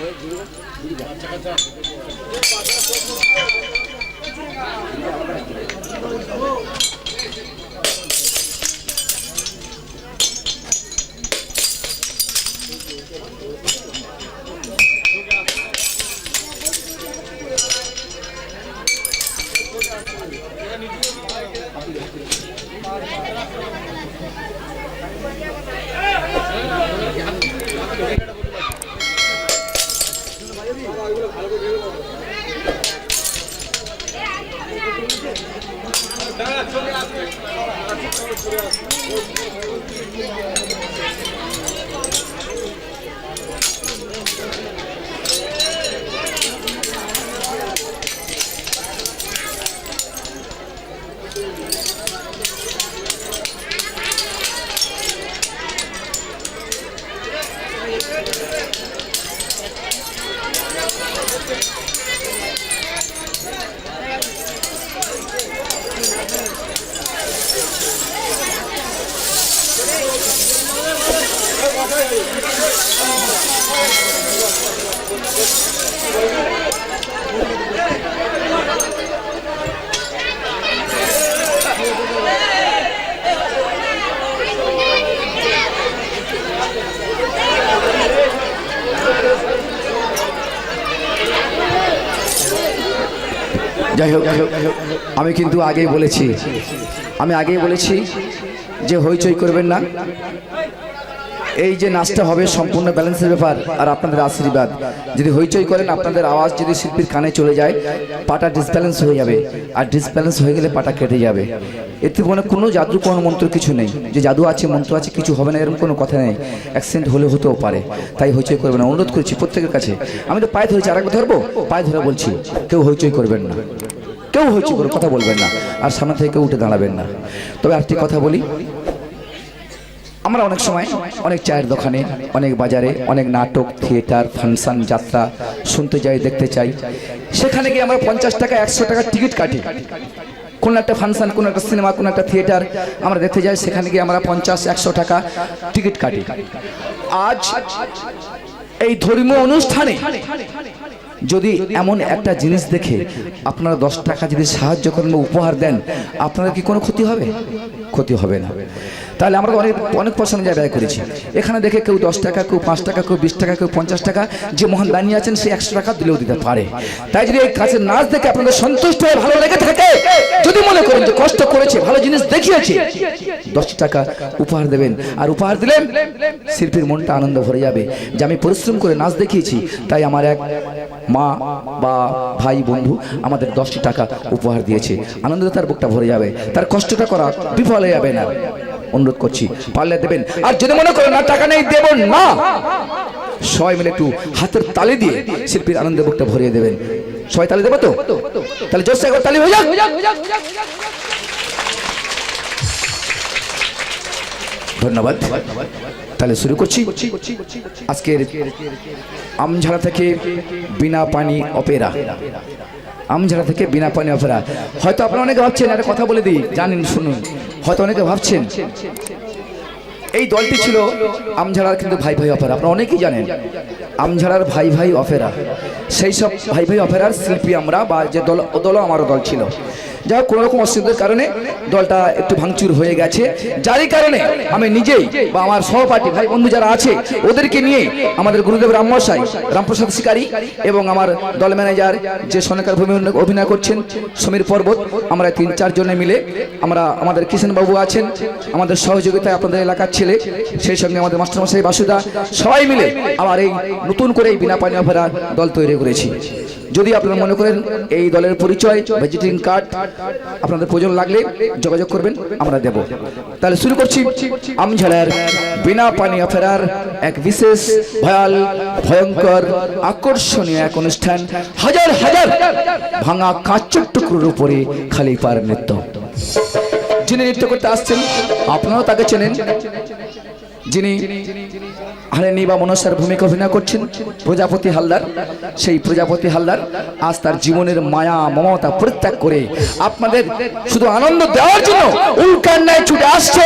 Gracias. দাঁড়া চলে আসবে যাই হোক আমি কিন্তু আগেই বলেছি আমি আগেই বলেছি যে হইচই করবেন না। এই যে নাচটা হবে সম্পূর্ণ ব্যালেন্সের ব্যাপার আর আপনাদের আশীর্বাদ। যদি হইচই করেন, আপনাদের আওয়াজ যদি শিল্পীর কানে চলে যায়, পাটা ডিসব্যালেন্স হয়ে যাবে। আর ডিসব্যালেন্স হয়ে গেলে পাটা কেটে যাবে। এতে মানে কোনো জাদু কোনো মন্ত্র কিছু নেই। যে জাদু আছে, মন্ত্র আছে, কিছু হবে না, এরকম কোনো কথা নেই। অ্যাক্সিডেন্ট হলে হতেও পারে। তাই হইচই করবেন না। অনুরোধ করছি প্রত্যেকের কাছে। আমি তো পায়ে ধরেছি, আরেকবার ধরবো? পায়ে ধরে বলছি, কেউ হইচই করবেন না। কেউ হইচই করে কথা বলবেন না। আর সামনে থেকে উঠে দাঁড়াবেন না। তবে আরেকটি কথা বলি। আমরা অনেক সময় অনেক চায়ের দোকানে, অনেক বাজারে, অনেক নাটক, থিয়েটার, ফাংশন, যাত্রা শুনতে যাই, দেখতে চাই। সেখানে গিয়ে আমরা পঞ্চাশ টাকা, একশো টাকা টিকিট কাটি। কোনো একটা ফাংশন, কোনো একটা সিনেমা, কোনো একটা থিয়েটার আমরা দেখতে যাই, সেখানে গিয়ে আমরা পঞ্চাশ, একশো টাকা টিকিট কাটি। আজ এই ধর্মীয় অনুষ্ঠানে যদি এমন একটা জিনিস দেখে আপনারা দশ টাকা যদি সাহায্য করেন বা উপহার দেন আপনার কি কোনো ক্ষতি হবে? ক্ষতি হবে না। তাহলে আমরা অনেক অনেক নিয়ে ব্যয় করেছি। এখানে দেখে কেউ দশ টাকা, কেউ পাঁচ টাকা, কেউ বিশ টাকা, কেউ পঞ্চাশ টাকা, যে মহান দানি আছেন সে একশো টাকা দিলেও দিতে পারে। তাই যদি এই কাছের নাচ দেখে আপনাদের সন্তুষ্ট হয়ে ভালো লেগে থাকে, যদি মনে করেন যে কষ্ট করেছে, ভালো জিনিস দেখিয়েছে, দশ টাকা উপহার দেবেন। আর উপহার দিলেন শিল্পীর মনটা আনন্দ ভরে যাবে। যে আমি পরিশ্রম করে নাচ দেখিয়েছি, তাই আমার এক মা, বা ভাই, বন্ধু আমাদের দশটি টাকা উপহার দিয়েছে। আনন্দে তার বুকটা ভরে যাবে। তার কষ্টটা করা বিফল হয়ে যাবে না। অনুরোধ করছি, পারলে দেবেন। আর যদি মনে করেন না, টাকা নেই, দেব না। সবাই মিলে একটু হাতের তালি দিয়ে শিল্পীর আনন্দের বুকটা ভরিয়ে দেবেন। সবাই তালি দেবো তো? তাহলে জোরসে একবার তালি হয়ে যাক। ধন্যবাদ। তাহলে শুরু করছি। আজকের আমঝাড়া থেকে বিনা পানি অপেরা। আমঝাড়া থেকে বিনা পানি অপেরা। হয়তো আপনারা অনেকে ভাবছেন, একটা কথা বলে দিই, জানেন, শুনুন। হয়তো অনেকে ভাবছেন, এই দলটি ছিল আমঝাড়ার কিন্তু ভাই ভাই অফেরা আপনারা অনেকেই জানেন, আমঝাড়ার ভাই ভাই অফেরা সেই সব ভাই ভাই অফেরার শিল্পী আমরা বা যে দল দলও আমারও দল ছিল। যা হোক, কোনো রকম অসুবিধার কারণে দলটা একটু ভাঙচুর হয়ে গেছে। যারই কারণে আমি নিজেই বা আমার সহপাঠী ভাই বন্ধু যারা আছে, ওদেরকে নিয়ে আমাদের গুরুদেব রামমশাই রামপ্রসাদ শিকারী এবং আমার দল ম্যানেজার যে সনেকার ভূমি অভিনয় করছেন সমীর পর্বত, আমরা তিন চারজনে মিলে আমরা আমাদের কিষেনবাবু আছেন, আমাদের সহযোগিতায় আপনাদের এলাকার ছেলে, সেই সঙ্গে আমাদের মাস্টারমশাই বাসুদা, সবাই মিলে আবার এই নতুন করে এই বিনা পানি অফেরা দল তৈরি করেছি। যদি আপনারা মনে করেন এই দলের পরিচয় ভিজিটিং কার্ড আপনাদের প্রয়োজন লাগলে যোগাযোগ করবেন, আমরা দেব। তাহলে শুরু করছি আমঝাড়ার বিনা পানি অফেরার এক বিশেষ ভয়াল, ভয়ঙ্কর, আকর্ষণীয় এক অনুষ্ঠান। হাজার হাজার ভাঙা কাঁচের টুকরোর উপরে খালি পার নৃত্য। যিনি নৃত্য করতে আসছেন, আপনারাও তাকে চেনেন। যিনি হারেনি বা মনসার ভূমিকা অভিনয় করছেন প্রজাপতি হালদার। সেই প্রজাপতি হালদার আজ তার জীবনের মায়া, মমতা পরিত্যাগ করে আপনাদের শুধু আনন্দ দেওয়ার জন্য উল্কার ন্যায় ছুটে আসছে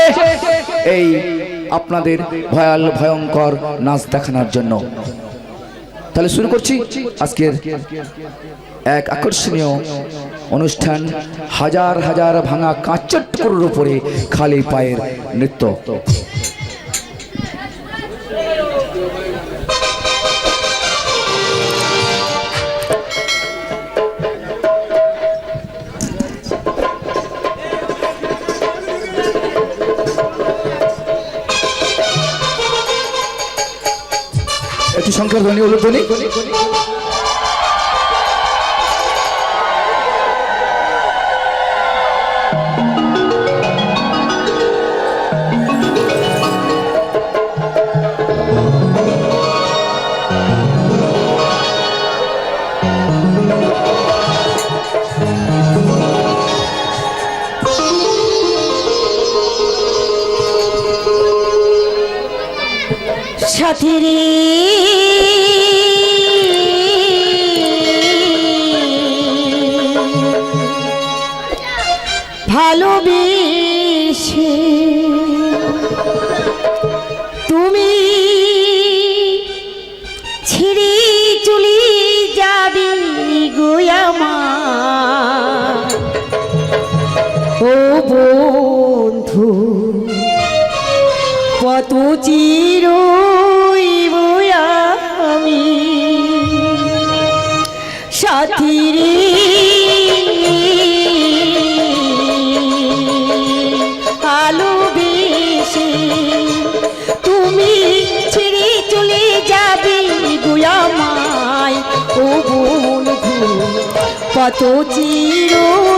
এই আপনাদের ভয়াল, ভয়ঙ্কর নাচ দেখানোর জন্য। তাহলে শুরু করছি আজকের এক আকর্ষণীয় অনুষ্ঠান, হাজার হাজার ভাঙা কাঁচের টুকরোর উপরে খালি পায়ের নৃত্য। একটু সংখ্যার ধ্বনি উলুধ্বনি সাথী রে। ভালোবেসে তুমি ছিঁড়ে চলে যাবে গোয়ামা ও বন্ধু কত চির কত চির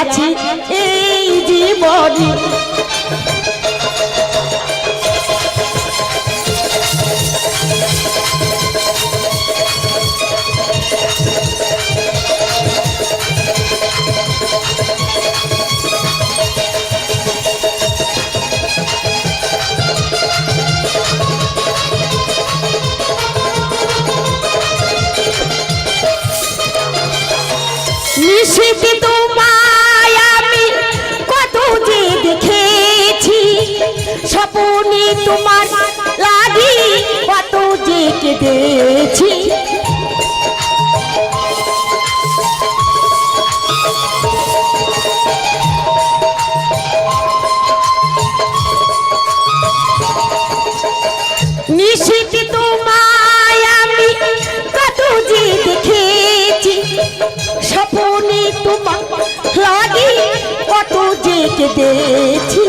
আছে এই জীবনে। নিশিত তোমায় তোমার লাগি কত যে কেঁদেছি। কত দেখেছি। স্বপনে তোমার লাগি কত যে কেঁদেছি।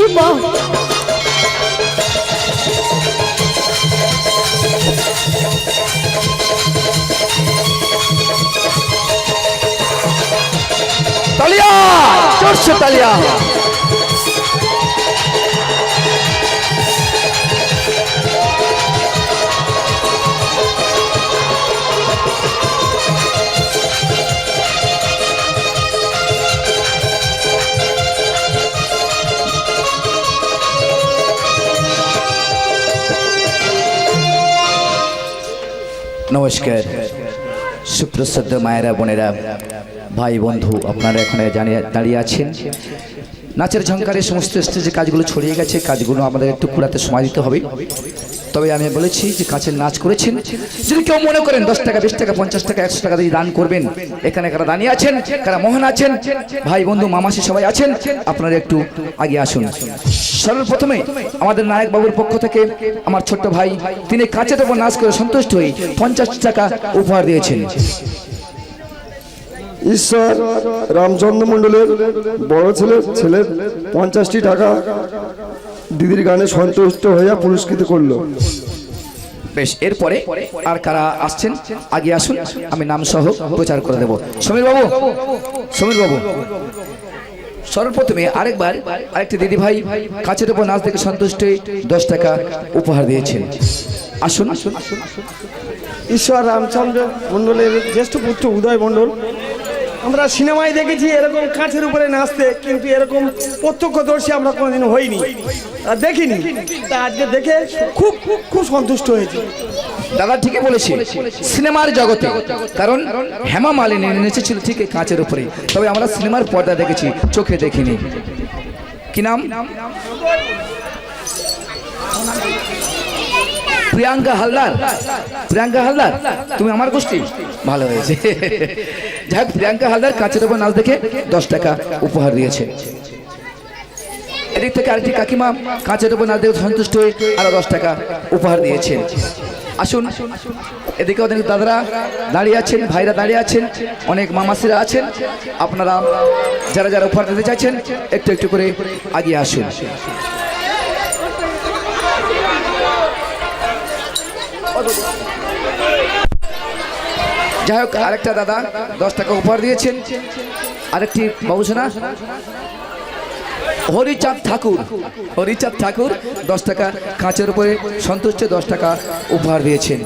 জীবন তালিয়া জোরসে তালিয়া নমস্কার। সুপ্রসিদ্ধ মায়েরা, বোনেরা, ভাই, বন্ধু, আপনারা এখানে জানিয়ে দাঁড়িয়ে আছেন। নাচের ঝঙ্কারে সমস্ত স্টেজে কাজগুলো ছড়িয়ে গেছে, কাজগুলো আমাদের একটু কুড়াতে সময় দিতে হবে। তবে আমি বলেছি যে কাছের নাচ করেছেন। যদি কেউ মনে করেন দশ টাকা, বিশ টাকা, পঞ্চাশ টাকা, একশো টাকা দিয়ে দান করবেন, এখানে কারা দাঁড়িয়ে আছেন, কারা মোহন আছেন, ভাই, বন্ধু মামাসি সবাই আছেন, আপনারা একটু আগে আসুন। সর্বপ্রথমে আমাদের নায়ক বাবুর পক্ষ থেকে আমার ছোট্ট ভাই, তিনি কাছের ওপর নাচ করে সন্তুষ্ট হয়ে পঞ্চাশ টাকা উপহার দিয়েছেন। ঈশ্বর, রামচন্দ্র মন্ডলের বড় ছেলে, ছেলের পঞ্চাশটি টাকা দিদির গানে সন্তুষ্ট হইয়া পুরস্কৃত করল। বেশ এরপরে আর কারা আসছেন? আগে আসুন আমি নাম সহ প্রচার করে দেব। সমীর বাবু সমীর বাবু সর্বপ্রথমে আরেকবার আরেকটি দিদি ভাই কাছের উপর নাচ দেখে সন্তুষ্ট দশ টাকা উপহার দিয়েছেন। আসুন আসুন। ঈশ্বর রামচন্দ্র মণ্ডলের জ্যেষ্ঠ পুত্র উদয় মণ্ডল আমরা সিনেমায় দেখেছি এরকম কাঁচের উপরে নাচতে, কিন্তু এরকম প্রত্যক্ষদর্শী আমরা কোনোদিন হইনি। দেখিনি। তা আজকে দেখে খুব খুব খুব সন্তুষ্ট হয়েছি। দাদা, ঠিকই বলেছি। সিনেমার জগতে। কারণ হেমা মালিনী নেচেছিল ঠিক কাঁচের উপরে। তবে আমরা সিনেমার পর্দা দেখেছি, চোখে দেখিনি। কি নাম? প্রিয়াঙ্কা হালদার। প্রিয়াঙ্কা হালদার, তুমি আমার গোষ্ঠী? ভালো হয়েছে। যাই প্রিয়াঙ্কা হালদার কাঁচের ওপর নাচ দেখে দশ টাকা উপহার দিয়েছে। এদিক থেকে আরেকটি কাকিমা কাঁচের উপর নাচ দেখে সন্তুষ্ট হয়ে আরও দশ টাকা উপহার দিয়েছে। আসুন, এদিকে অনেক দাদারা দাঁড়িয়ে আছেন, ভাইরা দাঁড়িয়ে আছেন, অনেক মামাসিরা আছেন। আপনারা যারা যারা উপহার দিতে চাইছেন, একটু একটু করে আগিয়ে আসুন। যাই হোক, আরেকটা দাদা দশ টাকা উপহার দিয়েছেন। আরেকটি বাবুসোনা। হরিচাঁদ ঠাকুর হরিচাঁদ ঠাকুর দশ টাকা কাঁচের উপরে সন্তুষ্ট দশ টাকা উপহার দিয়েছেন।